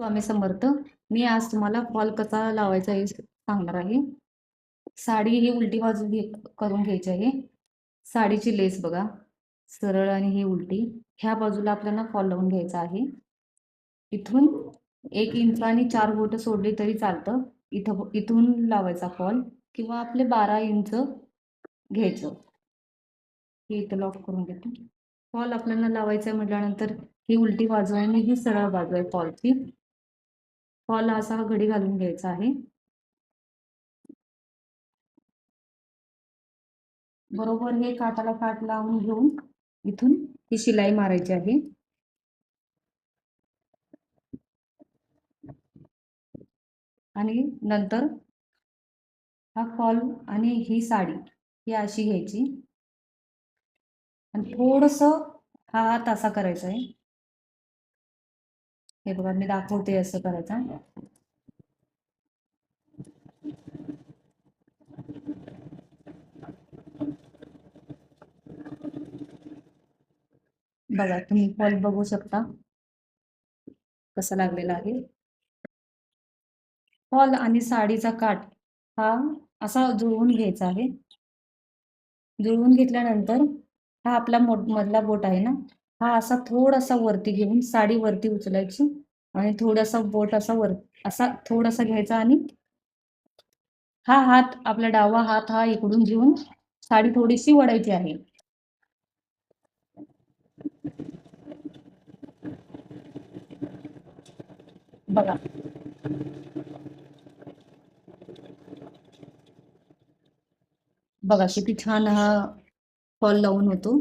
स्वामी समर्थ मी आज तुम्हाला फॉल कसा लावायचा हे सांगणार आहे. साडी ही उलटी बाजू घे करून घ्यायची आहे. साडीची लेस बघा. सरळ आणि ही उलटी. ह्या बाजूला आपल्याला फॉल लावून घ्यायचा आहे. इथून एक इंच आणि चार बोटं सोडली तरी चालतं. इथं इथून लावायचा फॉल किंवा आपले बारा इंच घ्यायचं. हे इथं लॉक करून घेतो. फॉल आपल्याला लावायचा आहे म्हटल्यानंतर ही उलटी बाजू आहे आणि ही सरळ बाजू आहे फॉलची फॉल असा हा घडी घालून घ्यायचा आहे. बरोबर हे काठाला काठ लावून घेऊन इथून ही शिलाई मारायची आहे. आणि नंतर हा फॉल आणि ही साडी ही अशी घ्यायची. आणि थोडस हा हात असा करायचा आहे. हे बघा मी दाखवते असं करायचं बघा तुम्ही फॉल बघू शकता. कसा लागलेला आहे. फॉल आणि साडीचा काठ हा असा जुळवून घ्यायचा आहे. जुळवून घेतल्यानंतर हा आपला मोठ मधला बोट आहे ना हा असा थोडासा वरती घेऊन साडी वरती उचलायची आणि थोडासा बोट असा वर असा थोडासा घ्यायचा आणि हा हात आपला डावा हात हा इकडून घेऊन साडी थोडीशी वडायची आहे. बघा. बघा किती छान हा फॉल लावून होतो.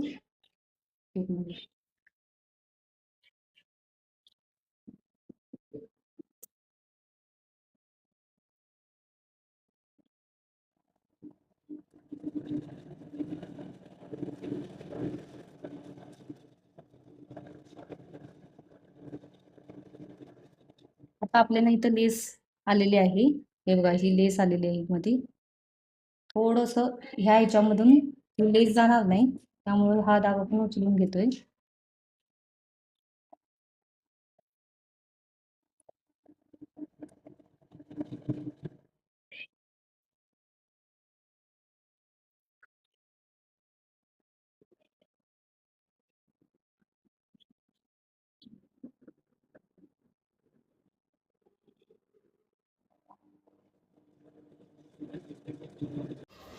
आता आपल्याला इथं लेस आलेली आहे. हे बघा ही लेस आलेली आहे मध्ये थोडस ह्या ह्याच्यामधून लेस जाणार नाही. त्यामुळे हा दाग आपण उचलून घेतोय.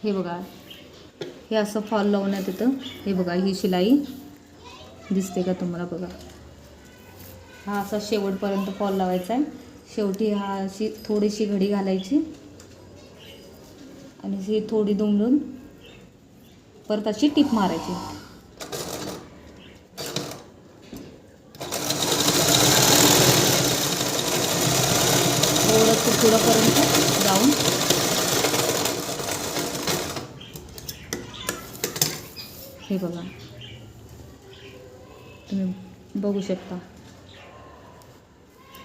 हे बघा. हे असं फॉल लावण्यात येतं हे बघा ही शिलाई. दिसते का तुम्हाला बघा? हा असा शेवटपर्यंत फॉल लावायचा आहे. शेवटी हा अशी थोडीशी घडी घालायची. आणि ही थोडी दुमडून परत अशी टीप मारायची. थोडंसं पुढंपर्यंत हे बघा. तुम्ही बघू शकता.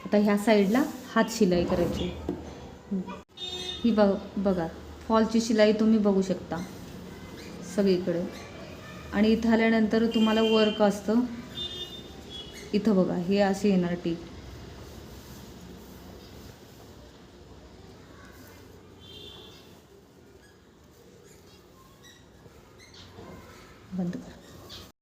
आता ह्या साईडला हात शिलाई करायची. ही बघ बघा. फॉलची शिलाई तुम्ही बघू शकता. सगळीकडे. आणि इथं आल्यानंतर तुम्हाला वर्क असतं. इथं बघा हे असे येणार टीप. ಬಂದು